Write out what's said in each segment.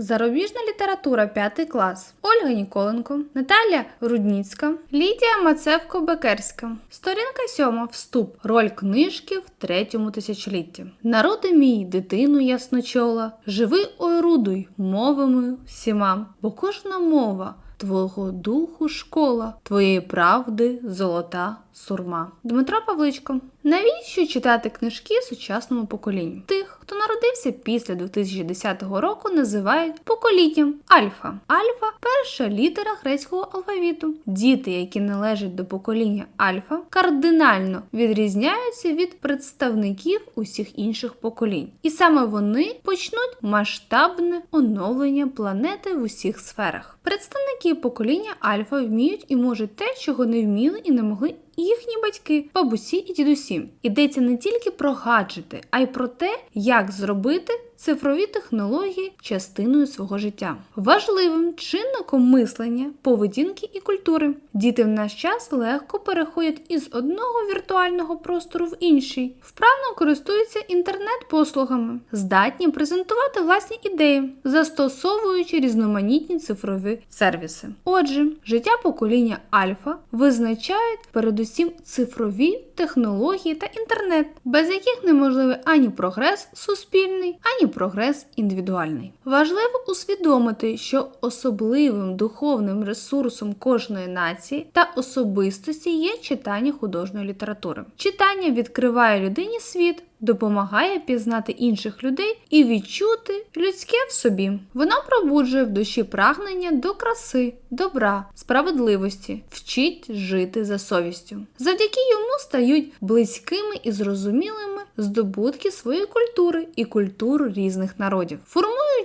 Зарубіжна література 5 клас. Ольга Ніколенко, Наталя Рудніцька, Лідія Мацевко-Бекерська. Сторінка 7. Вступ. Роль книжки в третьому тисячолітті. Народи мій, дитину ясночола, живи орудуй мовами всіма, бо кожна мова. Твого духу школа, твоєї правди золота сурма. Дмитро Павличко. Навіщо читати книжки сучасному поколінню? Тих, хто народився після 2010 року, називають поколінням Альфа. Альфа перша літера грецького алфавіту. Діти, які належать до покоління Альфа, кардинально відрізняються від представників усіх інших поколінь. І саме вони почнуть масштабне оновлення планети в усіх сферах. Представники покоління Альфа вміють і можуть те, чого не вміли і не могли їхні батьки, бабусі і дідусі. Йдеться не тільки про гаджети, а й про те, як зробити цифрові технології частиною свого життя. Важливим чинником мислення, поведінки і культури. Діти в наш час легко переходять із одного віртуального простору в інший, вправно користуються інтернет-послугами, здатні презентувати власні ідеї, застосовуючи різноманітні цифрові сервіси. Отже, життя покоління Альфа визначають передусім цифрові технології та інтернет, без яких неможливий ані прогрес суспільний, ані прогрес індивідуальний. Важливо усвідомити, що особливим духовним ресурсом кожної нації та особистості є читання художньої літератури. Читання відкриває людині світ. Допомагає пізнати інших людей і відчути людське в собі. Вона пробуджує в душі прагнення до краси, добра, справедливості, вчить жити за совістю. Завдяки йому стають близькими і зрозумілими здобутки своєї культури і культур різних народів,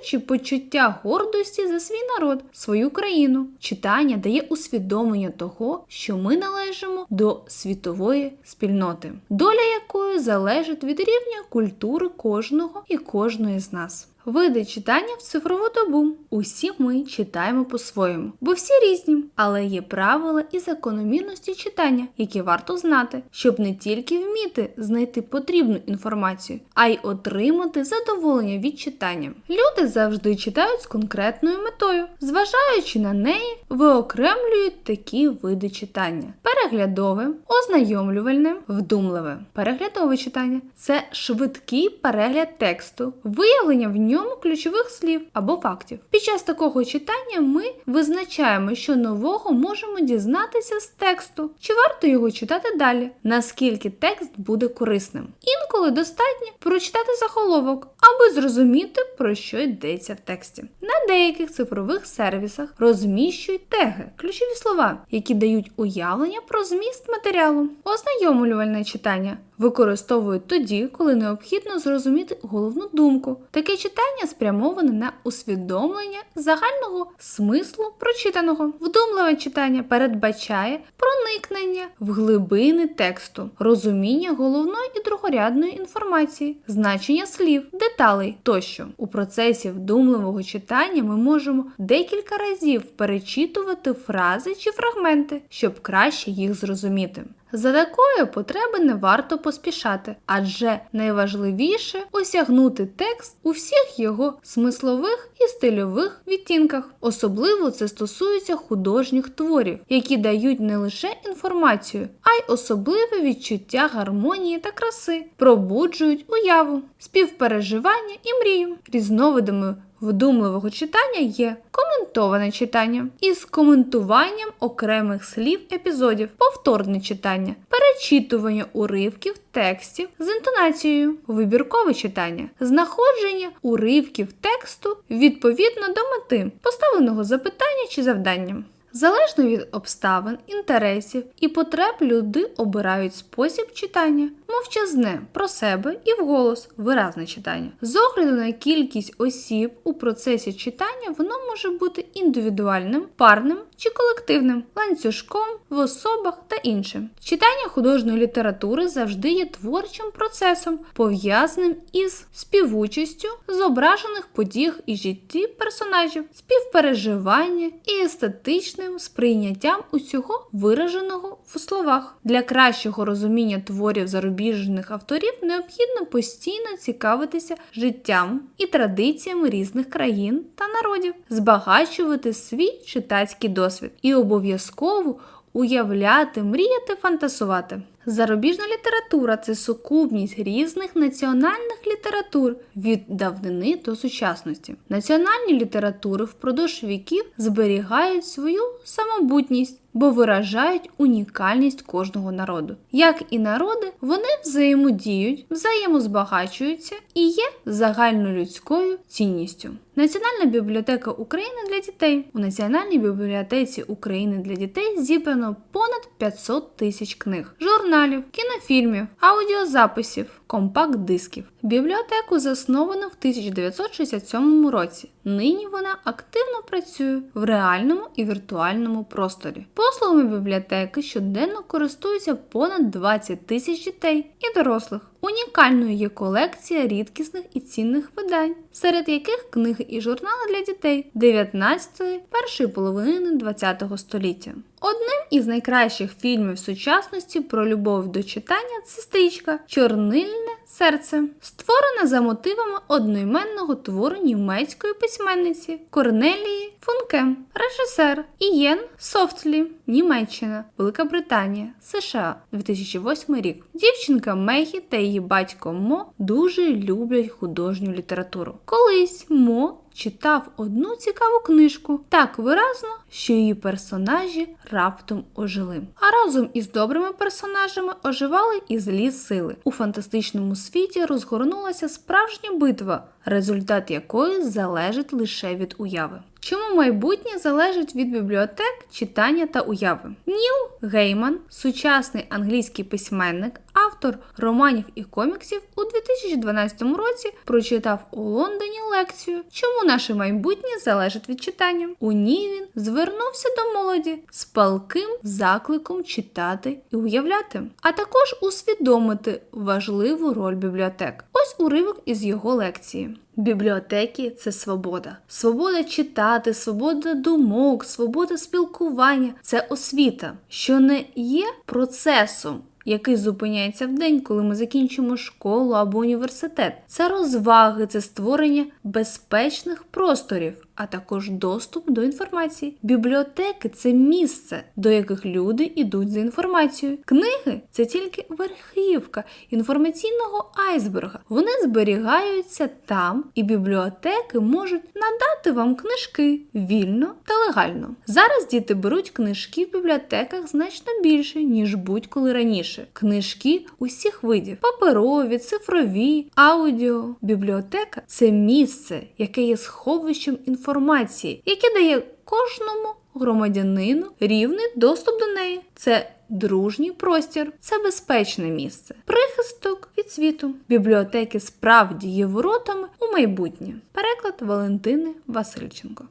формуючи почуття гордості за свій народ, свою країну. Читання дає усвідомлення того, що ми належимо до світової спільноти, доля якої залежить від рівня культури кожного і кожної з нас. Види читання в цифрову добу. Усі ми читаємо по-своєму, бо всі різні, але є правила і закономірності читання, які варто знати, щоб не тільки вміти знайти потрібну інформацію, а й отримати задоволення від читання. Люди завжди читають з конкретною метою, зважаючи на неї, виокремлюють такі види читання: переглядове, ознайомлювальне, вдумливе. Переглядове читання це швидкий перегляд тексту, виявлення в ньому ключових слів або фактів. Під час такого читання ми визначаємо, що нового можемо дізнатися з тексту, чи варто його читати далі, наскільки текст буде корисним. Інколи достатньо прочитати заголовок, аби зрозуміти, про що йдеться в тексті. На деяких цифрових сервісах розміщують теги, ключові слова, які дають уявлення про зміст матеріалу. Ознайомлювальне читання використовують тоді, коли необхідно зрозуміти головну думку. Таке читання спрямоване на усвідомлення загального смислу прочитаного. Вдумливе читання передбачає проникнення в глибини тексту, розуміння головної і другорядної інформації, значення слів, деталей тощо. У процесі вдумливого читання ми можемо декілька разів перечитувати фрази чи фрагменти, щоб краще їх зрозуміти. За такої потреби не варто поспішати, адже найважливіше осягнути текст у всіх його смислових і стильових відтінках. Особливо це стосується художніх творів, які дають не лише інформацію, а й особливе відчуття гармонії та краси, пробуджують уяву, співпереживання і мрію. Різновидами вдумливого читання є коментоване читання із коментуванням окремих слів епізодів, повторне читання, перечитування уривків текстів з інтонацією, вибіркове читання, знаходження уривків тексту відповідно до мети, поставленого запитання чи завдання. Залежно від обставин, інтересів і потреб люди обирають спосіб читання, мовчазне про себе і вголос виразне читання. З огляду на кількість осіб у процесі читання воно може бути індивідуальним, парним чи колективним, ланцюжком в особах та іншим. Читання художньої літератури завжди є творчим процесом, пов'язаним із співучістю зображених подій і житті персонажів, співпереживання і естетичним логічним сприйняттям усього вираженого в словах. Для кращого розуміння творів зарубіжних авторів необхідно постійно цікавитися життям і традиціями різних країн та народів, збагачувати свій читацький досвід і обов'язково уявляти, мріяти, фантасувати. Зарубіжна література це сукупність різних національних літератур від давнини до сучасності. Національні літератури впродовж віків зберігають свою самобутність, бо виражають унікальність кожного народу. Як і народи, вони взаємодіють, взаємозбагачуються і є загальнолюдською цінністю. Національна бібліотека України для дітей у Національній бібліотеці України для дітей зібрано понад 500 тисяч книг, журналів, кінофільмів, аудіозаписів, компакт-дисків. Бібліотеку засновано в 1967 році. Нині вона активно працює в реальному і віртуальному просторі. Послугами бібліотеки щоденно користуються понад 20 тисяч дітей і дорослих. Унікальною є колекція рідкісних і цінних видань, серед яких книги і журнали для дітей 19-ї, першої половини ХХ століття. Одним із найкращих фільмів сучасності про любов до читання це стрічка Чорнильне серце, створена за мотивами одноіменного твору німецької письменниці Корнелії Функе, режисер Ієн Софтлі, Німеччина, Велика Британія, США, 2008 рік. Дівчинка Мегі та її батько Мо дуже люблять художню літературу. Колись Мо читав одну цікаву книжку так виразно, що її персонажі раптом ожили. А разом із добрими персонажами оживали і злі сили. У фантастичному світі розгорнулася справжня битва, результат якої залежить лише від уяви. Чому майбутнє залежить від бібліотек, читання та уяви? Ніл Гейман, сучасний англійський письменник, автор романів і коміксів, у 2012 році прочитав у Лондоні лекцію Чому наше майбутнє залежить від читання. У ній він звернувся до молоді з палким закликом читати і уявляти, а також усвідомити важливу роль бібліотек. Ось уривок із його лекції. Бібліотеки це свобода. Свобода читати, свобода думок, свобода спілкування це освіта, що не є процесом. Який зупиняється в день, коли ми закінчимо школу або університет. Це розваги, це створення безпечних просторів, а також доступ до інформації. Бібліотеки це місце, до яких люди йдуть за інформацією. Книги це тільки верхівка інформаційного айсберга. Вони зберігаються там, і бібліотеки можуть надати вам книжки вільно та легально. Зараз діти беруть книжки в бібліотеках значно більше, ніж будь-коли раніше. Книжки усіх видів: паперові, цифрові, аудіо. Бібліотека це місце, яке є сховищем інформації, яке дає кожному громадянину рівний доступ до неї. Це дружній простір, це безпечне місце, прихисток від світу. Бібліотеки справді є воротами у майбутнє. Переклад Валентини Васильченко.